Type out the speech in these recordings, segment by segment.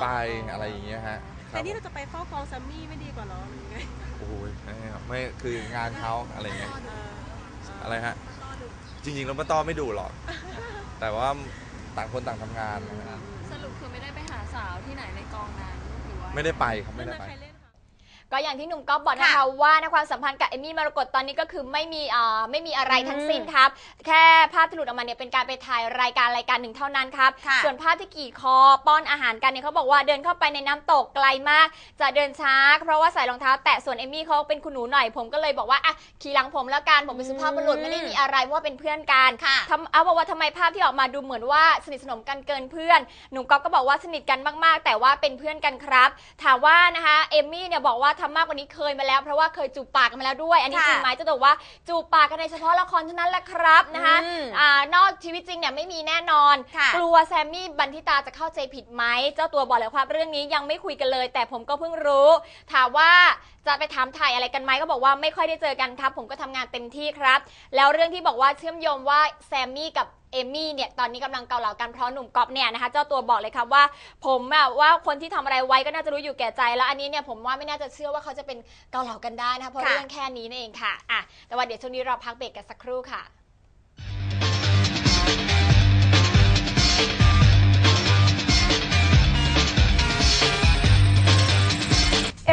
ไปอะไรอย่างเงี้ยฮะคแต่รับนี่เราจะไปเฝ้ากองแซมมี่ไม่ดีกว่าเหรอหรือยังไงโอ้ยไม่ครับไม่คืองานเขาอะไรเงี้ย เอออะไรฮะ จริงๆแล้วป้าต้อไม่ดูหรอก แต่ว่าต่างคนต่างทำงานนะครับสรุปคือไม่ได้ไปหาสาวที่ไหนในกองนั้นหรือว่าไม่ได้ไปครับไม่ไม่ได้ได้ไป ใครเล่นค่ะ ก็อย่างที่หนุ่มก๊อฟบอกนะคะว่าในความสัมพันธ์กับเอมมี่มรกตตอนนี้ก็คือไม่มีอ่าไม่มีอะไรทั้งสิ้นครับ แค่ภาพที่หลุดออกมาเนี่ยเป็นการไปถ่ายรายการรายการหนึ่งเท่านั้นครับ ค่ะส่วนภาพที่กี่คอป้อนอาหารกันเนี่ยเขาบอกว่าเดินเข้าไปในน้ำตกไกลมาก จะเดินช้า เพราะว่าใส่รองเท้า แตะส่วนเอมมี่เขาเป็นคุณหนูหน่อยผมก็เลยบอกว่าอะขี่หลังผมแล้วกันผมเป็นสุภาพบุรุษไม่ได้มีอะไรเพราะว่าเป็นเพื่อนกัน ค่ะ ทำเอาบอกว่าทำไมภาพที่ออกมาดูเหมือนว่าสนิทสนมกันเกินเพื่อน หนุ่มก๊อฟก็บอกว่าสนิทกันมากๆ แต่ว่าเป็นเพื่อนกันครับ ถามว่านะคะเอมมี่เนี่ยบอกว่าทำมากกว่านี้เคยมาแล้ว เพราะว่าเคยจูบปากกันมาแล้วด้วย อันนี้ค่ะจริงไหมจะบอกว่าจูบปากกันในเฉพาะละครเท่านั้นแหละครับนะคะอืมอ่านอกชีวิตจริงเนี่ยไม่มีแน่นอนค่ะกลัวแซมมี่บันทิตาจะเข้าใจผิดไหมเจ้าตัวบอกเลยว่าเรื่องนี้ยังไม่คุยกันเลย แต่ผมก็เพิ่งรู้ ถามว่าจะไปถามถ่ายอะไรกันไหมก็บอกว่าไม่ค่อยได้เจอกันครับ ผมก็ทำงานเต็มที่ครับ แล้วเรื่องที่บอกว่าเชื่อมโยงว่าแซมมี่กับ เอมมี่เนี่ยตอนนี้กำลังเกาเหลากันเพราะหนุ่มก๊อฟเนี่ยนะคะเจ้าตัวบอกเลยครับว่า ผมอะว่าคนที่ทำอะไรไว้ก็น่าจะรู้อยู่แก่ใจ แล้วอันนี้เนี่ยผมว่าไม่น่าจะเชื่อว่าเขาจะเป็นเกาเหลากันได้นะคะเพราะค่ะ เรื่องแค่นี้นั่นเองค่ะอะแต่ว่าเดี๋ยวช่วงนี้เราพักเบรกกันสักครู่ค่ะ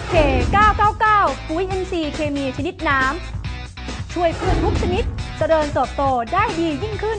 SK 999 ปุ๋ย NC เคมีชนิดน้ำ ช่วยพืชทุกชนิดเจริญเติบโตได้ดียิ่งขึ้น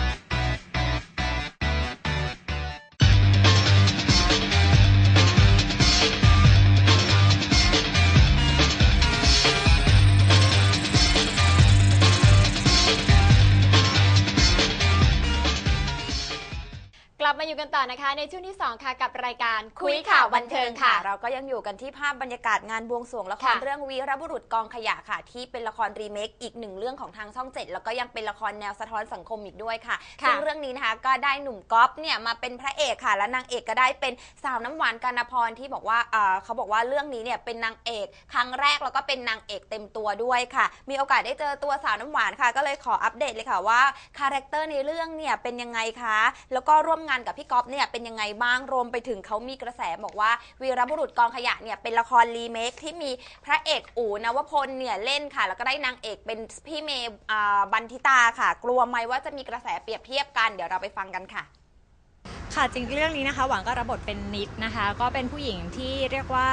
6677 มาอยู่กันต่อนะคะ ในช่วงที่ 2 ค่ะกับรายการคุยข่าวบันเทิงค่ะ เราก็ยังอยู่กันที่ภาพบรรยากาศงานบวงสรวงละครค่ะเรื่องวีรบุรุษกองขยะค่ะ ที่เป็นละครรีเมคอีกหนึ่งเรื่องของทางช่องเจ็ดแล้วก็ยังเป็นละครแนวสะท้อนสังคมอีกด้วยค่ะค่ะซึ่งเรื่องนี้นะคะก็ได้หนุ่มก๊อฟเนี่ยมาเป็นพระเอกค่ะ และนางเอกก็ได้เป็นสาวน้ำหวานกานพรที่บอกว่าอ่าเขาบอกว่าเรื่องนี้เนี่ยเป็นนางเอกครั้งแรกแล้วก็เป็นนางเอกเต็มตัวด้วยค่ะ มีโอกาสได้เจอตัวสาวน้ำหวานค่ะ ก็เลยขออัปเดตเลยค่ะว่าคาแรคเตอร์ในเรื่องเนี่ยเป็นยังไงคะแล้วก็ร่วมงานกับพี่ก๊อฟเนี่ยเป็นยังไงบ้างรวมไปถึงเขามีกระแสบอกว่าวีรบุรุษกองขยะเนี่ยเป็นละครรีเมคที่มีพระเอกอู๋นวพลเนี่ยเล่นค่ะ แล้วก็ได้นางเอกเป็นพี่เมย์อ่าบันทิตาค่ะ กลัวไหมว่าจะมีกระแสเปรียบเทียบกันเดี๋ยวเราไปฟังกันค่ะ ค่ะจริงเรื่องนี้นะคะ หวังก็รับบทเป็นนิดนะคะ ก็เป็นผู้หญิงที่เรียกว่า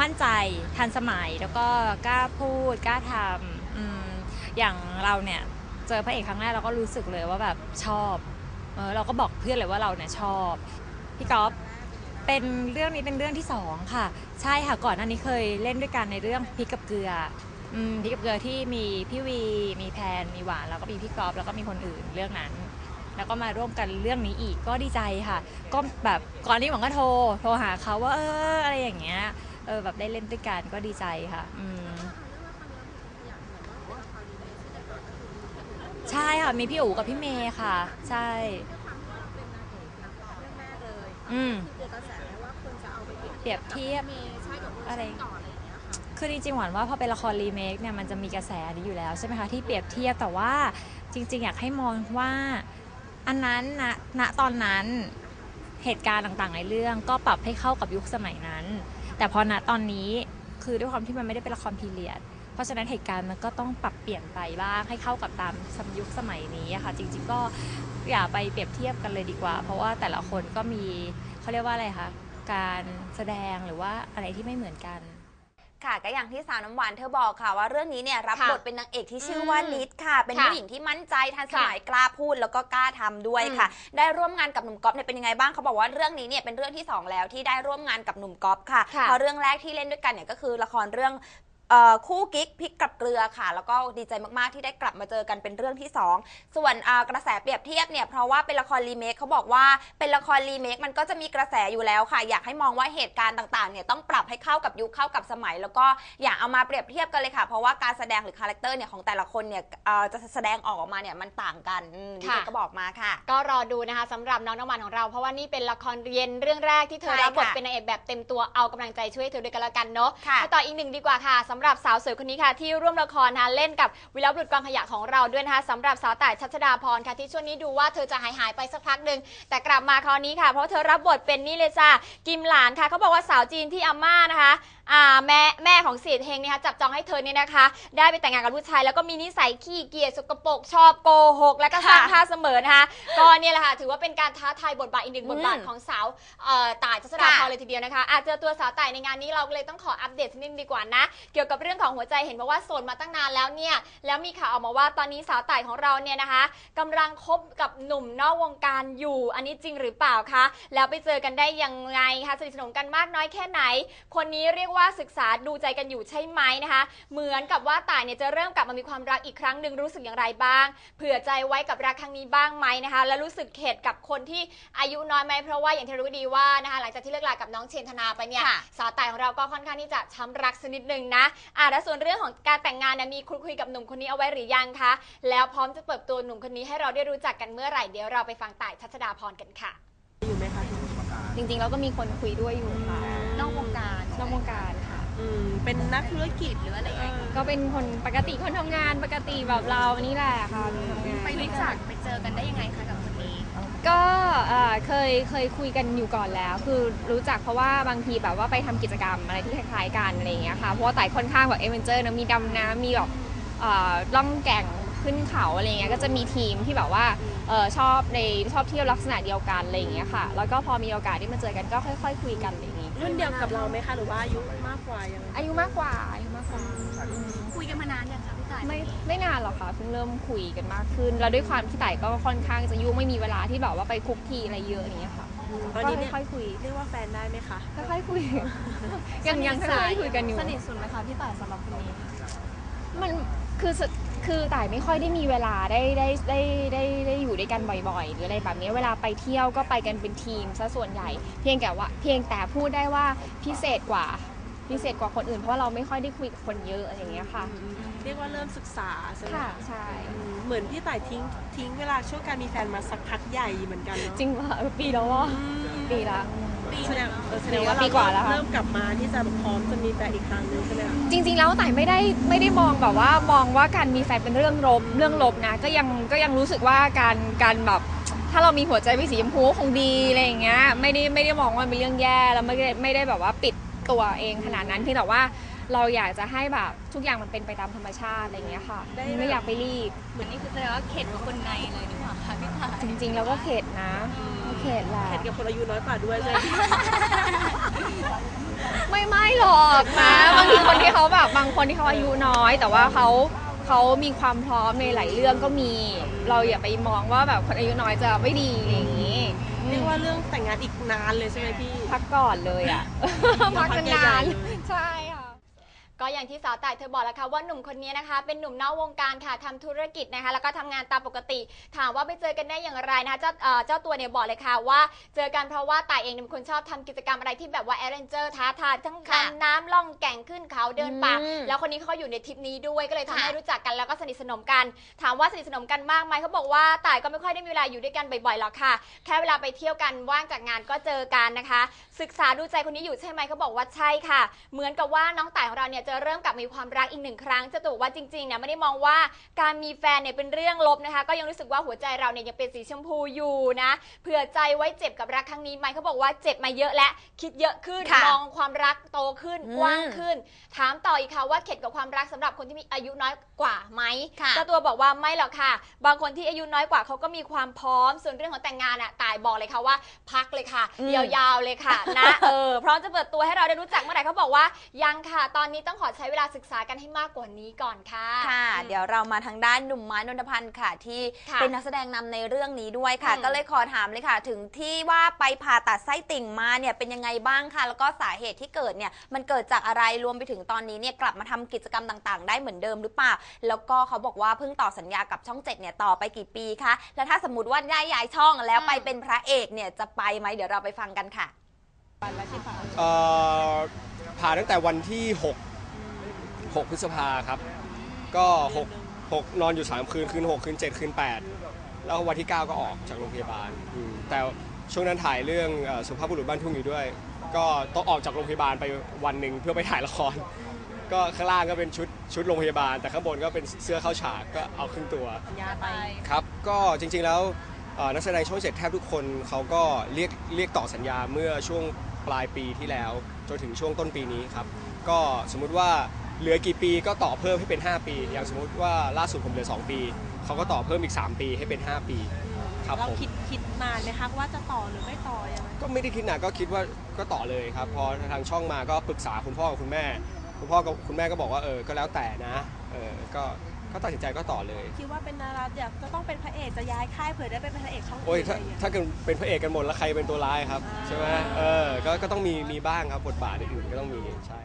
มั่นใจทันสมัยแล้วก็กล้าพูดกล้าทำอืมอย่างเราเนี่ย เจอพระเอกครั้งแรกเราก็รู้สึกเลยว่าแบบชอบ เออเราก็บอกเพื่อนเลยว่าเราเนี่ยชอบพี่ก๊อฟเป็นเรื่องนี้เป็นเรื่องที่สองค่ะ ใช่ค่ะก่อนหน้านี้เคยเล่นด้วยกันในเรื่องพริกกับเกลืออืมพริกกับเกลือที่มีพี่วี มีแพนมีหวานแล้วก็มีพี่ก๊อฟแล้วก็มีคนอื่นเรื่องนั้น แล้วก็มาร่วมกันเรื่องนี้อีกก็ดีใจค่ะ ก็แบบก่อนนี้หวังก็โทรโทรหาเขาว่าเอออะไรอย่างเงี้ยเออแบบได้เล่นด้วยกันก็ดีใจค่ะ อืม ใช่ค่ะ มีพี่อู๋กับพี่เมย์ค่ะ ใช่ อืม เปรียบเทียบ อะไร คือจริงๆหวานว่าพอเป็นละครรีเมคเนี่ยมันจะมีกระแสนี้อยู่แล้วใช่ไหมคะที่เปรียบเทียบแต่ว่าจริง ๆ อยากให้มองว่าอันนั้นนะณตอนนั้นเหตุการณ์ต่างๆในเรื่องก็ปรับให้เข้ากับยุคสมัยนั้น แต่พอณตอนนี้คือด้วยความที่มันไม่ได้เป็นละครพีเรียด เพราะฉะนั้นเหตุการณ์มันก็ต้องปรับเปลี่ยนไปบ้างให้เข้ากับตามสมยุคสมัยนี้อะค่ะ จริง ๆ ก็อย่าไปเปรียบเทียบกันเลยดีกว่า เพราะว่าแต่ละคนก็มีเขาเรียกว่าอะไรคะการแสดงหรือว่าอะไรที่ไม่เหมือนกัน ค่ะก็อย่างที่สาวน้ำหวานเธอบอกค่ะว่าเรื่องนี้เนี่ยรับค่ะบทเป็นนางเอกที่ชื่อว่าอืมนิดค่ะ เป็นค่ะผู้หญิงที่มั่นใจทันสมัยค่ะกล้าพูดแล้วก็กล้าทำด้วยอืมค่ะ ได้ร่วมงานกับหนุ่มก๊อฟเนี่ยเป็นยังไงบ้างเขาบอกว่าเรื่องนี้เนี่ยเป็นเรื่องที่สองแล้วที่ได้ร่วมงานกับหนุ่มก๊อฟค่ะค่ะ เพราะเรื่องแรกที่เล่นด้วยกันเนี่ยก็คือละครเรื่องเอ่อคู่กิ๊กพริกกับเกลือค่ะ แล้วก็ดีใจมากๆที่ได้กลับมาเจอกันเป็นเรื่องที่สองส่วนอ่ากระแสเปรียบเทียบเนี่ยเพราะว่าเป็นละครรีเมคเขาบอกว่าเป็นละครรีเมคมันก็จะมีกระแสอยู่แล้วค่ะ อยากให้มองว่าเหตุการณ์ต่างๆเนี่ยต้องปรับให้เข้ากับยุคเข้ากับสมัย แล้วก็อยากเอามาเปรียบเทียบกันเลยค่ะ เพราะว่าการแสดงหรือคาแรคเตอร์เนี่ยของแต่ละคนเนี่ยเอ่อจะแสดงออกมาเนี่ยมันต่างกันอืมดิฉันค่ะ ก็บอกมาค่ะ ก็รอดูนะคะสำหรับน้องน้ำหวานของเรา เพราะว่านี่เป็นละครเรียนเรื่องแรกที่เธอใช่รับบทค่ะเป็นนางเอกแบบเต็มตัวเอากำลังใจช่วยเธอด้วยกันแล้วกันเนาะค่ะ ไปต่ออีกหนึ่งดีกว่าค่ะสำหรับสาวสวยคนนี้ค่ะที่ร่วมละครนะคะเล่นกับวิลบุรุษกองขยะของเราด้วยนะคะสำหรับสาวต่ายชัชดาพรค่ะที่ช่วงนี้ดูว่าเธอจะหายหายไปสักพักหนึ่งแต่กลับมาคราวนี้ค่ะ เพราะเธอรับบทเป็นนี่เลยจ้ากิมหลานค่ะเขาบอกว่าสาวจีนที่อาม่านะคะอ่าแม่แม่ของเสียเฮงเนี่ยค่ะจับจองให้เธอเนี่ยนะคะ ได้ไปแต่งงานกับผู้ชาย แล้วก็มีนิสัยขี้เกียจสกปรกชอบโกหก และก็สร้างค่ะภาพเสมอนะคะก็เนี่ยแหละค่ะถือว่าเป็นการท้าทายบทบาทอีกหนึ่งบทบาทของสาวเอ่อต่ายจัสดาพรเลยทีเดียวนะคะอาจเจอตัวสาวต่ายในงานนี้เราเลยต้องขออัปเดตสักนิดนึงดีกว่านะ เกี่ยวกับเรื่องของหัวใจเห็นบอกว่าโสดมาตั้งนานแล้วเนี่ยแล้วมีข่าวออกมาว่าตอนนี้สาวต่ายของเราเนี่ยนะคะกำลังคบกับหนุ่มนอกวงการอยู่ อันนี้จริงหรือเปล่าคะแล้วไปเจอกันได้ยังไงคะสนิทสนมกันมากน้อยแค่ไหน คนนี้เรียกว่าศึกษาดูใจกันอยู่ใช่ไหมนะคะ เหมือนกับว่าต่ายเนี่ยจะเริ่มกลับมามีความรักอีกครั้งหนึ่งรู้สึกอย่างไรบ้าง เผื่อใจไว้กับรักครั้งนี้บ้างไหมนะคะ และรู้สึกเข็ดกับคนที่อายุน้อยไหมเพราะว่าอย่างที่รู้ดีว่านะคะหลังจากที่เลิกลากับน้องเชนธนาไปเนี่ยค่ะสาวต่ายของเราก็ค่อนข้างที่จะช้ำรักสักนิดนึงนะอ่าและส่วนเรื่องของการแต่งงานเนี่ยมีคุยคุยกับหนุ่มคนนี้เอาไว้หรือยังคะแล้วพร้อมจะเปิดตัวหนุ่มคนนี้ให้เราได้รู้จักกันเมื่อไหร่เดี๋ยวเราไปฟังต่ายชัชดาพรกันค่ะ อยู่ไหมคะจริงๆเราก็มีคนคุยด้วยอยู่ค่ะ นอกวงการนอกวงการค่ะ อืมเป็นนักธุรกิจหรืออะไรเออก็เป็นคนปกติคนทำงานปกติแบบเรานี่แหละค่ะทำงาน ไปรู้จักไปเจอกันได้ยังไงคะกับคนนี้ก็เอ่อเคยเคยคุยกันอยู่ก่อนแล้ว คือรู้จักเพราะว่าบางทีแบบว่าไปทำกิจกรรมอะไรที่คล้ายๆกันอะไรอย่างเงี้ยค่ะเพราะว่าไต่ค่อนข้างแบบเอเวนเจอร์นะมีดำน้ำมีแบบเอ่อล่องแก่งขึ้นเขาอะไรเงี้ยก็จะมีทีมที่แบบว่าเอ่อชอบในชอบเที่ยวลักษณะเดียวกันอะไรอย่างเงี้ยค่ะ แล้วก็พอมีโอกาสได้มาเจอกันก็ค่อย ๆ คุยกันอะไรอย่างงี้ รุ่นเดียวกับเราไหมคะหรือว่าอายุมากกว่ายังไงอายุมากกว่าอายุมากกว่าคุยกันมานานยังคะพี่ต่ายไม่ไม่นานหรอกค่ะเพิ่งเริ่มคุยกันมากขึ้น แล้วด้วยความที่ไต่ก็ค่อนข้างจะยุ่งไม่มีเวลาที่แบบว่าไปคุกคีอะไรเยอะอย่างเงี้ยค่ะตอนก็นี้เนี่ยค่อยๆคุยเรียกว่าแฟนได้ไหมคะค่อยๆคุยยังยังค่อยๆคุยกันอยู่สนิทสุดไหมคะพี่ต่ายสำหรับคนนี้มันคือส คือต่ายไม่ค่อยได้มีเวลาได้ได้ได้ได้ได้อยู่ด้วยกันบ่อยๆ หรืออะไรแบบนี้เวลาไปเที่ยวก็ไปกันเป็นทีมซะส่วนใหญ่ เพียงแต่ว่าเพียงแต่พูดได้ว่าพิเศษกว่าพิเศษกว่าคนอื่นเพราะว่าเราไม่ค่อยได้คุยกับคนเยอะอะไรอย่างเงี้ยค่ะเรียกว่าเริ่มศึกษาใช่ไหมค่ะใช่อืมเหมือนพี่ต่ายทิ้งทิ้งเวลาช่วงการมีแฟนมาสักพักใหญ่เหมือนกันเนาะจริงว่าปีแล้วว่าอืมปีละ แสดงเออแสดงว่าปีเรากว่าแล้วค่ะ เริ่มกลับมาที่จะพร้อมจะมีแฟนอีกครั้งหนึงใช่ไหมคะจริง ๆ แล้วแต่ไม่ได้ไม่ได้มองแบบว่ามองว่าการมีแฟนเป็นเรื่องลบเรื่องลบนะก็ยังก็ยังรู้สึกว่าการการแบบ ถ้าเรามีหัวใจเป็นสีชมพูก็คงดีอะไรอย่างเงี้ยไม่ได้ไม่ได้มองว่ามันเป็นเรื่องแย่แล้วไม่ได้ไม่ได้แบบว่าปิดตัวเองขนาดนั้นเพียงแต่ว่า เราอยากจะให้แบบทุกอย่างมันเป็นไปตามธรรมชาติอะไรอย่างเงี้ยค่ะ ได้ไม่อยากไปรีบ เหมือนนี่คือแสดงว่าเข็ดกับคนในเลยดีกว่าค่ะพี่ต่ายจริงๆแล้วก็เข็ดนะก็เข็ดแหละเห็นกับคนอายุน้อยกว่าด้วยใช่ไหมไม่ไม่หรอกนะบางทีคนที่เขาแบบบางคนที่เขาอายุน้อย แต่ว่าเขาเขามีความพร้อมในหลายเรื่องก็มี เราอย่าไปมองว่าแบบคนอายุน้อยจะไม่ดีอะไรอย่างนี้เรียกว่าเรื่องแต่งงานอีกนานเลยใช่ไหมพี่ พักก่อนเลยอะ พักพักใหญ่นานๆเลยๆใช่ค่ะ ก็อย่างที่สาวต่ายเธอบอกแล้วค่ะว่าหนุ่มคนนี้นะคะ เป็นหนุ่มนอกวงการค่ะทำธุรกิจนะคะ แล้วก็ทำงานตามปกติ ถามว่าไปเจอกันได้อย่างไรนะคะเจ้าเอ่อเจ้าตัวเนี่ยบอกเลยค่ะว่า เจอกันเพราะว่าต่ายเองเนี่ยเป็นคนชอบทำกิจกรรมอะไรที่แบบว่าแอดเวนเจอร์ท้าทายทั้งค่ะดำน้ำล่องแก่งขึ้นเขาเดินป่าอืมแล้วคนนี้เขาก็อยู่ในทริปนี้ด้วยก็เลยทำให้ค่ะรู้จักกันแล้วก็สนิทสนมกัน ถามว่าสนิทสนมกันมากไหมเขาบอกว่าต่ายก็ไม่ค่อยได้มีเวลาอยู่ด้วยกันบ่อยๆหรอกค่ะ แค่เวลาไปเที่ยวกันว่างจากงานก็เจอกันนะคะ ศึกษาดูใจคนนี้อยู่ใช่ไหมเขาบอกว่าใช่ค่ะ เหมือนกับว่าน้องต่ายของเราเนี่ยจะเริ่มกลับมีความรักอีกหนึ่งครั้งเจะตู่ว่าจริงๆเนี่ยไม่ได้มองว่าการมีแฟนเนี่ยเป็นเรื่องลบนะคะ ก็ยังรู้สึกว่าหัวใจเราเนี่ยยังเป็นสีชมพูอยู่นะเผื่อใจไว้เจ็บกับรักครั้งนี้ไหมเขาบอกว่าเจ็บมาเยอะและคิดเยอะขึ้นค่ะมองความรักโตขึ้นอืมกว้างขึ้น ถามต่ออีกค่ะว่าเข็ดกับความรักสำหรับคนที่มีอายุน้อยกว่าไหมค่ะ เจ้าตัวบอกว่าไม่หรอกค่ะ บางคนที่อายุน้อยกว่าเขาก็มีความพร้อม ส่วนเรื่องของแต่งงานอะตายบอกเลยค่ะว่า พักเลยค่ะอืม ยาวๆเลยค่ะนะเออพร้อมจะเปิดตัวให้เราได้รู้จักเมื่อไหร่เขาบอกว่ายังค่ะตอนนี้ต้องต้องขอใช้เวลาศึกษากันให้มากกว่านี้ก่อนค่ะค่ะอืมเดี๋ยวเรามาทางด้านหนุ่มไม้นนทพันธ์ค่ะ ที่ค่ะเป็นนักแสดงนำในเรื่องนี้ด้วยค่ะอืมก็เลยขอถามเลยค่ะ ถึงที่ว่าไปผ่าตัดไส้ติ่งมาเนี่ยเป็นยังไงบ้างค่ะ แล้วก็สาเหตุที่เกิดเนี่ยมันเกิดจากอะไรรวมไปถึงตอนนี้เนี่ยกลับมาทำกิจกรรมต่างๆ ได้เหมือนเดิมหรือเปล่า แล้วก็เขาบอกว่าเพิ่งต่อสัญญากับช่องเจ็ดเนี่ยต่อไปกี่ปีคะแล้วถ้าสมมติว่าได้ย้ายช่องแล้วไปเป็นพระเอกเนี่ยจะไปไหมเดี๋ยวเราไปฟังกันค่ะเอ่อผ่าตั้งแต่วันที่ 6 6 พฤษภาครับ ก็6 6นอนอยู่ 3 คืน คืน 6 คืน 7 คืน 8 แล้ววันที่ 9 ก็ออกจากโรงพยาบาลอืมแต่ช่วงนั้นถ่ายเรื่องเอ่อสุภาพบุรุษบ้านทุ่งอยู่ด้วย ก็ต้องออกจากโรงพยาบาลไปวันหนึ่งเพื่อไปถ่ายละคร ก็ข้างล่างก็เป็นชุดชุดโรงพยาบาล แต่ข้างบนก็เป็นเสื้อเข้าฉากก็เอาครึ่งตัวสัญญาไปครับ ก็จริงๆแล้วเอ่อนักแสดงช่องเจ็ดแทบทุกคนเขาก็เรียกเรียกต่อสัญญาเมื่อช่วงปลายปีที่แล้ว จนถึงช่วงต้นปีนี้ครับ ก็สมมุติว่า เหลือกี่ปีก็ต่อเพิ่มให้เป็น 5 ปี อย่างสมมุติว่าล่าสุดผมเหลือ 2 ปี เขาก็ต่อเพิ่มอีก 3 ปีให้เป็น 5 ปี ครับเราผม คิดคิดนานไหมคะว่าจะต่อหรือไม่ต่อยังไงก็ไม่ได้คิดหนักก็คิดว่าก็ต่อเลยครับ พอทางช่องมาก็ปรึกษาคุณพ่อกับคุณแม่ คุณพ่อกับคุณแม่ก็บอกว่าเออ ก็แล้วแต่นะ เออ ก็ก็ตัดสินใจก็ต่อเลย คิดว่าเป็นดาราอยากจะต้องเป็นพระเอกจะย้ายค่ายเผื่อได้เป็นพระเอกช่องโอ้ยอื่นอะถ้าไรอย่างเงี้ยถ้าเกิดเป็นพระเอกกันหมดแล้วใครเป็นตัวร้ายครับอ่าใช่ไหมเออ ก็ก็ต้องมีมีบ้างครับบทบาทอื่นๆก็ต้องมีใช่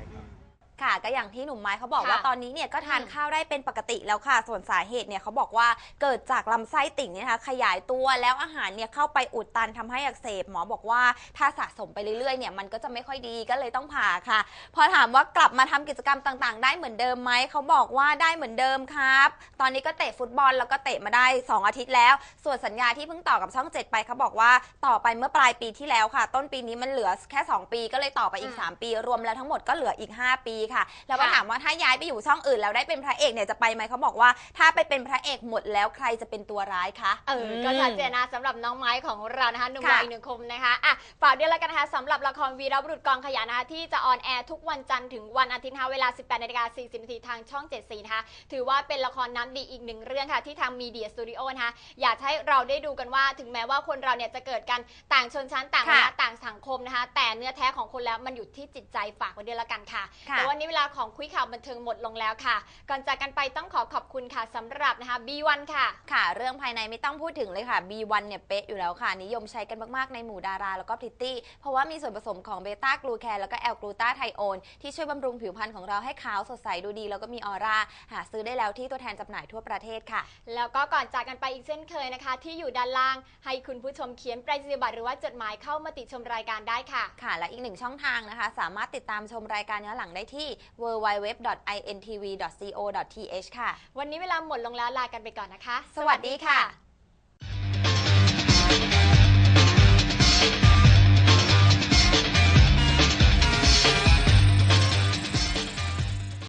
ครับค่ะ ก็อย่างที่หนุ่มไม้เขาบอกว่าค่ะตอนนี้เนี่ยก็ทานอืมข้าวได้เป็นปกติแล้วค่ะ ส่วนสาเหตุเนี่ยเขาบอกว่าเกิดจากลำไส้ติ่งเนี่ยนะคะขยายตัวแล้วอาหารเนี่ยเข้าไปอุดตันทำให้อักเสบหมอบอกว่าถ้าสะสมไปเรื่อยๆเนี่ยมันก็จะไม่ค่อยดีก็เลยต้องผ่าค่ะ พอถามว่ากลับมาทำกิจกรรมต่างๆ ได้เหมือนเดิมไหมเขาบอกว่าได้เหมือนเดิมครับ ตอนนี้ก็เตะฟุตบอลแล้วก็เตะมาได้ 2 อาทิตย์แล้ว ส่วนสัญญาที่เพิ่งต่อกับช่อง 7 ไปเขาบอกว่าต่อไปเมื่อปลายปีที่แล้วค่ะ ต้นปีนี้มันเหลือแค่ 2 ปีก็เลยต่อไปอีก อืม 3 ปีรวมแล้วทั้งหมดก็เหลืออีก 5 ปีค่ะ แล้วก็ค่ะ ถามว่าถ้าย้ายไปอยู่ช่องอื่นแล้วได้เป็นพระเอกเนี่ยจะไปไหมเขาบอกว่าถ้าไปเป็นพระเอกหมดแล้วใครจะเป็นตัวร้ายคะเออก็ชัดเจนนะสำหรับน้องไม้ของเรานะคะหนุ่มค่ะ วัยหนึ่งคมนะคะอะฝากด้วยแล้วกันนะคะสำหรับละครวีรบุรุษกองขยะนะคะที่จะออนแอร์ทุกวันจันทร์ถึงวันอาทิตย์นะคะเวลา 18นาฬิกา40นาทีทางช่อง 7 สีนะคะถือว่าเป็นละครน้ำดีอีกหนึ่งเรื่องค่ะ ที่ทางมีเดียสตูดิโอนะคะอยากให้เราได้ดูกันว่าถึงแม้ว่าคนเราเนี่ยจะเกิดกันต่างชนชั้นต่างวรรณะค่ะต่างสังคมนะคะ แต่เนื้อแท้ของคนแล้วมันอยู่ที่จิตใจฝากไว้ด้วยแล้วกันค่ะ ค่ะ แต่วันนี้เวลาของคุยข่าวบันเทิงหมดลงแล้วค่ะ ก่อนจากกันไปต้องขอขอบคุณค่ะสำหรับนะคะ B1 ค่ะ ค่ะ เรื่องภายในไม่ต้องพูดถึงเลยค่ะ B1 เนี่ยเป๊ะอยู่แล้วค่ะ นิยมใช้กันมากๆในหมู่ดาราแล้วก็พริตตี้ เพราะว่ามีส่วนผสมของเบต้ากลูแคนแล้วก็แอลกลูตาไทโอนที่ช่วยบำรุงผิวพรรณของเราให้ขาวสดใสดูดี แล้วก็มีออร่าหาซื้อได้แล้วที่ตัวแทนจำหน่ายทั่วประเทศค่ะ แล้วก็ก่อนจากกันไปอีกเช่นเคยนะคะ ที่อยู่ด้านล่างให้คุณผู้ชมเขียนไปรษณียบัตรหรือว่าจดหมายเข้ามาติชมรายการได้ค่ะ ค่ะ และอีกหนึ่งช่องทางนะคะ สามารถติดตามชมรายการย้อนหลังได้ที่ www.intv.co.th ค่ะ วันนี้เวลาหมดลงแล้วลากันไปก่อนนะคะ สวัสดีค่ะ